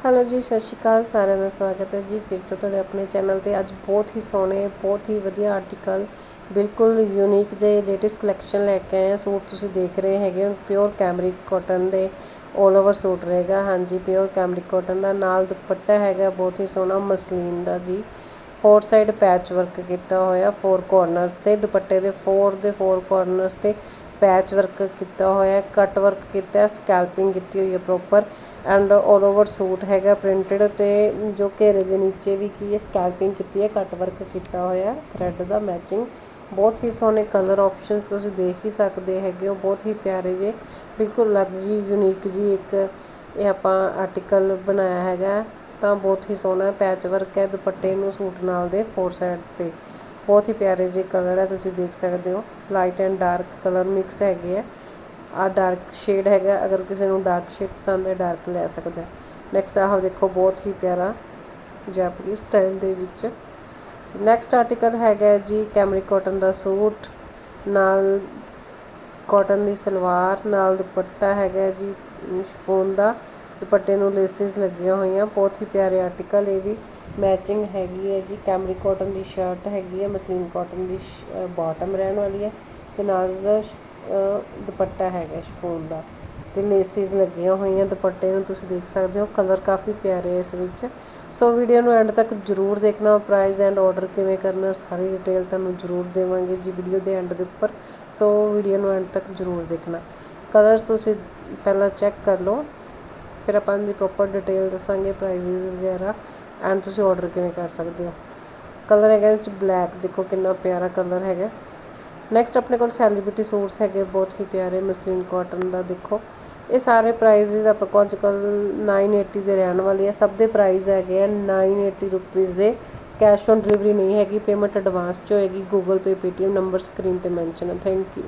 Hello ਜੀ, ਸਤਿ ਸ਼੍ਰੀ ਅਕਾਲ, ਸਾਰਿਆਂ ਦਾ ਸਵਾਗਤ ਹੈ ਜੀ। ਫਿਰ ਤੋਂ ਤੁਹਾਡੇ ਆਪਣੇ ਚੈਨਲ ਤੇ ਅੱਜ ਬਹੁਤ ਹੀ ਸੋਹਣੇ, ਬਹੁਤ ਹੀ ਵਧੀਆ ਆਰਟੀਕਲ ਬਿਲਕੁਲ ਯੂਨੀਕ ਜੇ ਲੇਟੈਸਟ ਕਲੈਕਸ਼ਨ ਲੈ ਕੇ ਆਏ ਹਾਂ। ਸੂਟ ਤੁਸੀਂ ਦੇਖ ਰਹੇ ਹੈਗੇ ਹੋ ਪਿਓਰ ਕੈਮਰਿਕ ਕਾਟਨ ਦੇ 올 ਓਵਰ ਸੂਟ ਰਹੇਗਾ। ਹਾਂਜੀ ਪਿਓਰ ਕੈਮਰਿਕ ਕਾਟਨ ਦਾ ਨਾਲ ਦੁਪੱਟਾ ਹੈਗਾ, ਬਹੁਤ ਹੀ ਸੋਹਣਾ ਮਸਲੀਨ ਦਾ ਜੀ। ਫੋਰ ਸਾਈਡ ਪੈਚ ਵਰਕ ਕੀਤਾ ਹੋਇਆ, ਫੋਰ ਕਾਰਨਰਸ ਤੇ, ਦੁਪੱਟੇ ਦੇ ਫੋਰ ਦੇ ਫੋਰ ਕਾਰਨਰਸ ਤੇ ਪੈਚ ਵਰਕ ਕੀਤਾ ਹੋਇਆ ਕੱਟ ਵਰਕ ਕੀਤਾ ਸਕੈਲਪਿੰਗ ਕੀਤੀ ਹੋਈ ਹੈ ਪ੍ਰੋਪਰ ਐਂਡ 올 ਓਵਰ ਸੂਟ ਹੈਗਾ ਪ੍ਰਿੰਟਡ ਤੇ ਜੋ ਘੇਰੇ ਦੇ ਨੀਚੇ ਵੀ ਕੀ ਹੈ ਸਕੈਲਪਿੰਗ ਕੀਤੀ ਹੈ ਕੱਟ ਵਰਕ ਕੀਤਾ ਹੋਇਆ ਥਰੈਡ ਦਾ ਮੈਚਿੰਗ ਬਹੁਤ ਹੀ ਸੋਹਣੇ ਕਲਰ ਆਪਸ਼ਨਸ ਤੁਸੀਂ ਦੇਖ ਹੀ ਸਕਦੇ ਹੈਗੇ ਹੋ, ਬਹੁਤ ਹੀ ਪਿਆਰੇ ਜੇ, ਬਿਲਕੁਲ ਅਲੱਗ ਜੀ ਯੂਨੀਕ ਜੀ ਇੱਕ ਇਹ ਆਪਾਂ ਆਰਟੀਕਲ ਬਣਾਇਆ ਹੈਗਾ। ਤਾਂ ਬਹੁਤ ਹੀ ਸੋਹਣਾ ਪੈਚ ਵਰਕ ਹੈ, ਦੁਪੱਟੇ ਨੂੰ ਸੂਟ ਨਾਲ ਦੇ ਫੋਰ ਸਾਈਡ ਤੇ। ਬਹੁਤ ਹੀ ਪਿਆਰੇ ਜਿਹੇ ਕਲਰ ਹੈ, ਤੁਸੀਂ ਦੇਖ ਸਕਦੇ ਹੋ। Light and dark colour mix ਹੈਗੇ ਆ। ਆ ਡਾਰਕ ਸ਼ੇਡ ਹੈਗਾ, ਅਗਰ ਕਿਸੇ ਨੂੰ ਡਾਰਕ ਸ਼ੇਡ ਪਸੰਦ ਹੈ ਡਾਰਕ ਲੈ ਸਕਦਾ ਨੈਕਸਟ ਆਹ ਦੇਖੋ, ਬਹੁਤ ਹੀ ਪਿਆਰਾ ਜੈਪਨੀਜ਼ ਸਟਾਈਲ ਦੇ ਵਿੱਚ। ਨੈਕਸਟ ਆਰਟੀਕਲ ਹੈਗਾ ਜੀ ਕੈਮਰੀ ਕਾਟਨ ਦਾ ਸੂਟ। ਨਾਲ ਕਾਟਨ ਦੀ ਸਲਵਾਰ, ਨਾਲ ਦੁਪੱਟਾ ਹੈਗਾ ਜੀ। ਸ਼ਫੋਨ ਦਾ, ਦੁਪੱਟੇ ਨੂੰ ਲੇਸਿਸ ਲੱਗੀਆਂ ਹੋਈਆਂ, ਬਹੁਤ ਹੀ ਪਿਆਰੇ ਆਰਟੀਕਲ ਇਹ ਵੀ। ਮੈਚਿੰਗ ਹੈਗੀ ਹੈ ਜੀ ਕੈਮਰੀ ਕਾਟਨ ਦੀ ਸ਼ਰਟ ਹੈਗੀ ਹੈ, ਮਸਲੀਨ ਕਾਟਨ ਦੀ ਬਾਟਮ ਰਹਿਣ ਵਾਲੀ ਹੈ ਤੇ ਨਾਲ ਦਾ ਦੁਪੱਟਾ ਹੈਗਾ ਸ਼ਫੋਨ ਦਾ। ਤੇ ਲੇਸਿਸ ਲੱਗੀਆਂ ਹੋਈਆਂ ਦੁਪੱਟੇ ਨੂੰ ਤੁਸੀਂ ਦੇਖ ਸਕਦੇ ਹੋ ਕਲਰ ਕਾਫੀ ਪਿਆਰੇ ਹੈ ਇਸ ਵਿੱਚ। ਸੋ ਵੀਡੀਓ ਨੂੰ ਐਂਡ ਤੱਕ ਜਰੂਰ ਦੇਖਣਾ ਪ੍ਰਾਈਸ ਐਂਡ ਆਰਡਰ ਕਿਵੇਂ ਕਰਨਾ, ਸਾਰੀ ਡਿਟੇਲ ਤੁਹਾਨੂੰ ਜਰੂਰ ਦੇਵਾਂਗੇ ਜੀ ਵੀਡੀਓ ਦੇ ਐਂਡ ਦੇ ਉੱਪਰ। ਸੋ ਵੀਡੀਓ ਨੂੰ ਐਂਡ ਤੱਕ ਜਰੂਰ ਦੇਖਣਾ। ਕਲਰਸ ਤੁਸੀਂ ਪਹਿਲਾਂ ਚੈੱਕ ਕਰ ਲਓ, ਫਿਰ ਆਪਾਂ ਦੀ ਪ੍ਰੋਪਰ ਡਿਟੇਲ ਦੱਸਾਂਗੇ ਪ੍ਰਾਈਸਿਸ ਵਗੈਰਾ ਐਂਡ ਤੁਸੀਂ ਆਰਡਰ ਕਿਵੇਂ ਕਰ ਸਕਦੇ ਹੋ। ਕਲਰ ਹੈਗਾ ਇਸ ਬਲੈਕ ਦੇਖੋ ਕਿੰਨਾ ਪਿਆਰਾ ਕਲਰ ਹੈਗਾ। ਨੈਕਸਟ ਆਪਣੇ ਕੋਲ ਸੈਲੀਬ੍ਰਿਟੀ ਸੂਟਸ ਹੈਗੇ, ਬਹੁਤ ਹੀ ਪਿਆਰੇ ਮਸਲੀਨ ਕਾਟਨ ਦਾ ਦੇਖੋ। ਇਹ ਸਾਰੇ ਪ੍ਰਾਈਸਿਸ ਆਪਾਂ ਕੋਲ ਅੱਜਕੱਲ 980 ਦੇ ਰਹਿਣ ਵਾਲੇ ਆ। ਸਭ ਦੇ ਪ੍ਰਾਈਸ ਹੈਗੇ ਆ 980 ਰੁਪੀਸ ਦੇ। ਕੈਸ਼ ਔਨ ਡਿਲੀਵਰੀ ਨਹੀਂ ਹੈਗੀ ਪੇਮੈਂਟ ਐਡਵਾਂਸ ਚ ਹੋਏਗੀ। Google Pay Paytm number screen ਤੇ ਮੈਂਸ਼ਨ ਹੈ ਥੈਂਕ ਯੂ